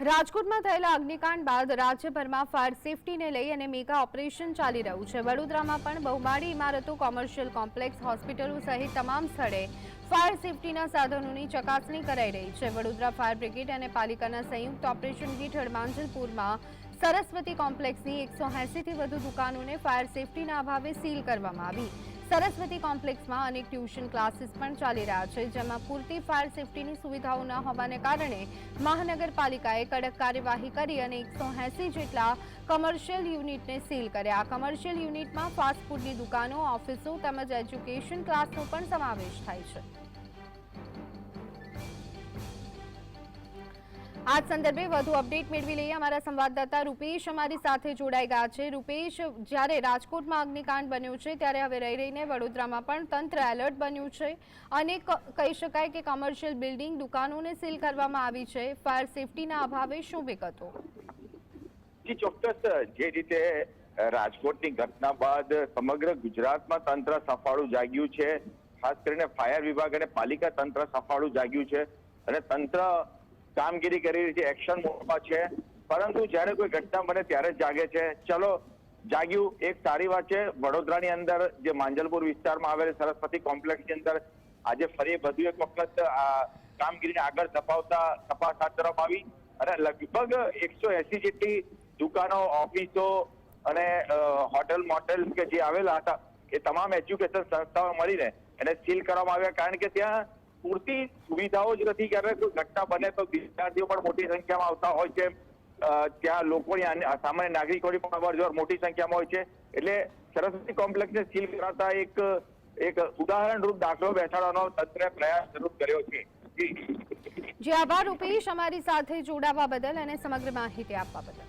રાજકોટમાં થયેલા અગ્નિકાંડ બાદ રાજ્યભરમાં ફાયર સેફટીને લઈ અને મેગા ઓપરેશન ચાલી રહ્યું છે. વડોદરામાં પણ બહુમાળી ઇમારતો, કોમર્શિયલ કોમ્પ્લેક્સ, હોસ્પિટલો સહિત તમામ સ્થળે ફાયર સેફટીના સાધનોની ચકાસણી કરાઈ રહી છે. વડોદરા ફાયર બ્રિગેડ અને પાલિકાના સંયુક્ત ઓપરેશન હેઠળ માંજલપુરમાં સરસ્વતી કોમ્પ્લેક્સની એકસો એંસીથી વધુ દુકાનોને ફાયર સેફટીના અભાવે સીલ કરવામાં આવી. સરસ્વતી કોમ્પ્લેક્સમાં અનેક ટ્યુશન ક્લાસીસ પણ ચાલી રહ્યા છે, જેમાં પૂરતી ફાયર સેફટીની સુવિધાઓ ન હોવાને કારણે મહાનગરપાલિકાએ કડક કાર્યવાહી કરી અને એકસો એંસી જેટલા કમર્શિયલ યુનિટને સીલ કર્યા. આ કમર્શિયલ યુનિટમાં ફાસ્ટફૂડની દુકાનો ઓફિસો તેમજ એજ્યુકેશન ક્લાસનો પણ સમાવેશ થાય છે. આ સંદર્ભે વધુ અપડેટ મેળવી લઈએ અમારા સંવાદદાતા રૂપેશ અમારી સાથે જોડાઈ ગયા છે. રૂપેશ, જ્યારે રાજકોટમાં અગ્નિકાંડ બન્યું છે, ત્યારે હવે રહી રહીને વડોદરામાં પણ તંત્ર એલર્ટ બન્યું છે અને કહી શકાય કે કમર્શિયલ બિલ્ડિંગ દુકાનોને સીલ કરવામાં આવી છે. ફાયર સેફટીના અભાવે શું વિગતો? ચોક્કસ. જે રીતે રાજકોટની ઘટના બાદ સમગ્ર ગુજરાતમાં તંત્ર સફાળું જાગ્યું છે. ખાસ કરીને ફાયર વિભાગ અને પાલિકા તંત્ર સફાળું જાગ્યું છે અને તંત્ર કામગીરી કરી રહી છે એક્શન મોડમાં છે. પરંતુ જ્યારે કોઈ ઘટના બને ત્યારે જ જાગે છે. ચલો, જાગ્યું. એક સારી વાત છે, વડોદરાની અંદર જે માંજલપુર વિસ્તારમાં આવેલ સરસ્વતી કોમ્પ્લેક્સની અંદર આજે ફરી વધુ એક વખત કામગીરીને આગળ ધપાવતા તપાસ હાથ ધરવામાં આવી. અને લગભગ એકસો એસી જેટલી દુકાનો, ઓફિસો અને હોટેલ, મોટેલ કે જે આવેલા હતા, એ તમામ એજ્યુકેશન સંસ્થાઓ મળીને એને સીલ કરવામાં આવ્યા. કારણ કે ત્યાં પૂરતી સુવિધાઓ જ નથી. ક્યારે કોઈ ઘટના બને તો વિદ્યાર્થીઓ પણ મોટી સંખ્યામાં આવતા હોય છે. ત્યાં લોકોની સામાન્ય નાગરિકોની પણ અવરજવર મોટી સંખ્યામાં હોય છે. એટલે સરસ્વતી કોમ્પ્લેક્સને સીલ કરાતા એક એક ઉદાહરણરૂપ દાખલો બેસાડવાનો તંત્રે પ્રયાસ શરૂ કર્યો છે. જે, આભાર રૂપેશ અમારી સાથે જોડાવા બદલ અને સમગ્ર માહિતી આપવા બદલ.